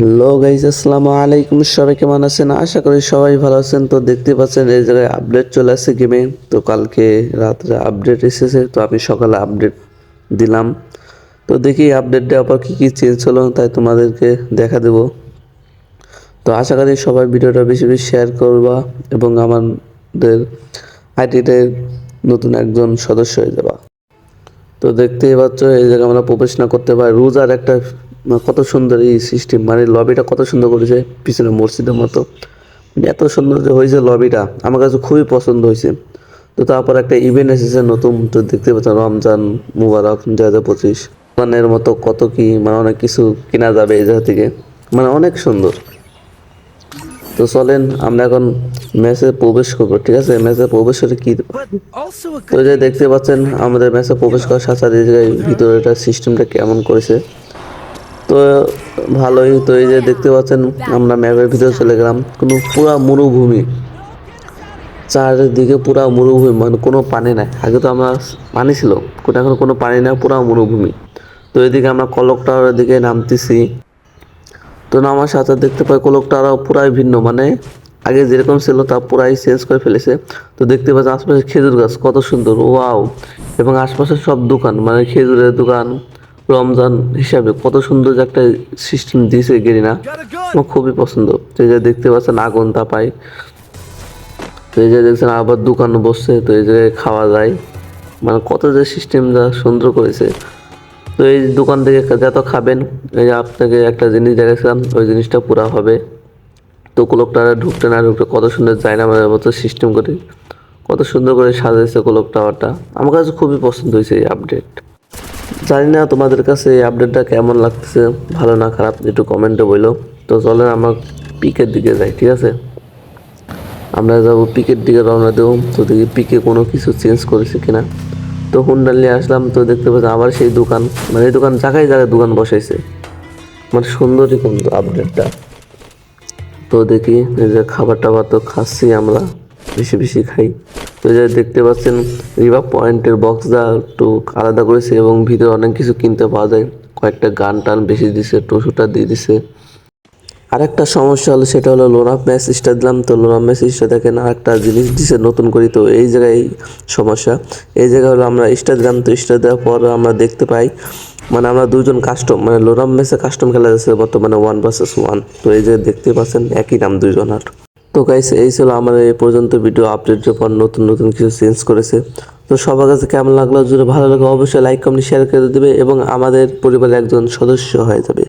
Hello guys আসসালামু আলাইকুম। সবাই কেমন আছেন? আশা করি সবাই ভালো আছেন। তো দেখতে পাচ্ছেন এই জায়গায় আপডেট চলে আসছে গেমে তো কালকে রাত্রে আপডেট এসেছে, তো আমি সকালে আপডেট দিলাম। তো দেখি আপডেট দেওয়ার পর কী কী চেঞ্জ হলো, তাই তোমাদেরকে দেখা দেবো। তো আশা করি সবাই ভিডিওটা বেশি বেশি শেয়ার করবা এবং আমাদের আইটিতে নতুন একজন সদস্য হয়ে যাবা। তো দেখতেই পাচ্ছ, এই জায়গায় আমরা প্রবেশ না করতে পারি। রোজার একটা কত সুন্দর এই সিস্টেম। মানে লবিটা কত সুন্দর করেছে পিছনে মসজিদের মতো। মানে এত সুন্দর যে হয়েছে লবিটা, আমার কাছে খুবই পছন্দ হয়েছে। তো তারপর একটা ইভেন্ট এসেছে নতুন, তো দেখতে পাচ্ছেন, রমজান মুবারক দু পঁচিশ। মানের মতো কত কি মানে অনেক কিছু কেনা যাবে এই জায়গা থেকে। মানে অনেক সুন্দর। তো চলেন, আমরা এখন ম্যাচে প্রবেশ করব, ঠিক আছে? ম্যাচে প্রবেশ করে কি তো যে দেখতে পাচ্ছেন, আমাদের ম্যাচে প্রবেশ করার সাথে সাথে ভিতরেটা সিস্টেমটা কেমন করেছে। তো ভালোই তো এই যে দেখতে পাচ্ছেন, আমরা ম্যাপের ভিতরে চলে গেলাম। কোনো পুরা মরুভূমি। চারিদিকে পুরা মরুভূমি মানে কোনো পানি নাই। আগে তো আমরা পানি ছিল এখন কোনো পানি নাই, পুরা মরুভূমি। তো এদিকে আমরা কলক টাওয়ারের দিকে নামতেছি। তো নামার সাথে দেখতে পাই কলকটা আরও পুরাই ভিন্ন মানে আগে যেরকম ছিল তা পুরাই চেঞ্জ করে ফেলেছে। তো দেখতে পাচ্ছি আশপাশে খেজুর গাছ, কত সুন্দর, ওয়াও। এবং আশপাশে সব দোকান মানে খেজুরের দোকান রমজান হিসাবে কত সুন্দর যে একটা সিস্টেম দিয়েছে গেরিনা। আমার খুবই পছন্দ। তো যে দেখতে পাচ্ছেন আগুন তাপাই তো এই যে দেখছেন আবার দোকান বসছে, তো এই জায়গায় খাওয়া যায়। মানে কত যে সিস্টেম যা সুন্দর করেছে। তো এই দোকান থেকে যত খাবেন, এই যে আপনাকে একটা জিনিস দেখাচ্ছিলাম ওই জিনিসটা পুরা হবে। তো কোলকটা ঢুকতে না ঢুকতে কত সুন্দর যায় না আমার মতো সিস্টেম করে, কত সুন্দর করে সাজাইছে কোলক টাওয়ারটা আমার কাছে খুবই পছন্দ হয়েছে এই আপডেট জানি না তোমাদের কাছে এই আপডেটটা কেমন লাগতেছে, ভালো না খারাপ, একটু কমেন্টে বলল তো চলেন আমার পিকের দিকে যাই, ঠিক আছে? আমরা যাব পিকের দিকে রওনা দেবো। তো দেখি পিকে কোনো কিছু চেঞ্জ করেছে কিনা। তো হুন্ডা নিয়ে আসলাম, তো দেখতে পাচ্ছি আবার সেই দোকান। মানে এই দোকান জায়গায় জায়গায় দোকান বসাইছে। মানে সুন্দরই কিন্তু আপডেটটা তো দেখি যে খাবার টাবার তো খাচ্ছি আমরা, বেশি বেশি খাই। তো যে দেখতে পাচ্ছেন রিভার পয়েন্টের বক্সটা একটু আলাদা করেছে এবং ভিতরে অনেক কিছু কিনতে পাওয়া যায়। কয়েকটা গান টান বেশি দিছে, টসুটা দিয়ে দিছে। আরেকটা সমস্যা হলো সেটা হলো লোরাপ ম্যাচ স্টার দিলাম, তো লোরাপ ম্যাচ স্টার দেখেন আরেকটা জিনিস দিছে নতুন করি, তো এই জায়গায় সমস্যা। এই জায়গায় হলো আমরা স্টার দিলাম, তো স্টার দেওয়ার পর আমরা দেখতে পাই মানে আমরা দুজন কাস্টম মানে লোরাম ম্যাচে কাস্টম খেলা যাচ্ছে বর্তমানে ওয়ান ভার্সেস ওয়ান তো এই জায়গায় দেখতে পাচ্ছেন, একই নাম দুজন আর তো গাইস এই ছিল আমাদের এই পর্যন্ত ভিডিও আপডেটের পর নতুন নতুন কিছু চেঞ্জ করেছে। তো সবার কাছে কেমন লাগল? যদি ভালো লাগে, অবশ্যই লাইক কমেন্ট শেয়ার করে দেবে এবং আমাদের পরিবারের একজন সদস্য হয়ে যাবে।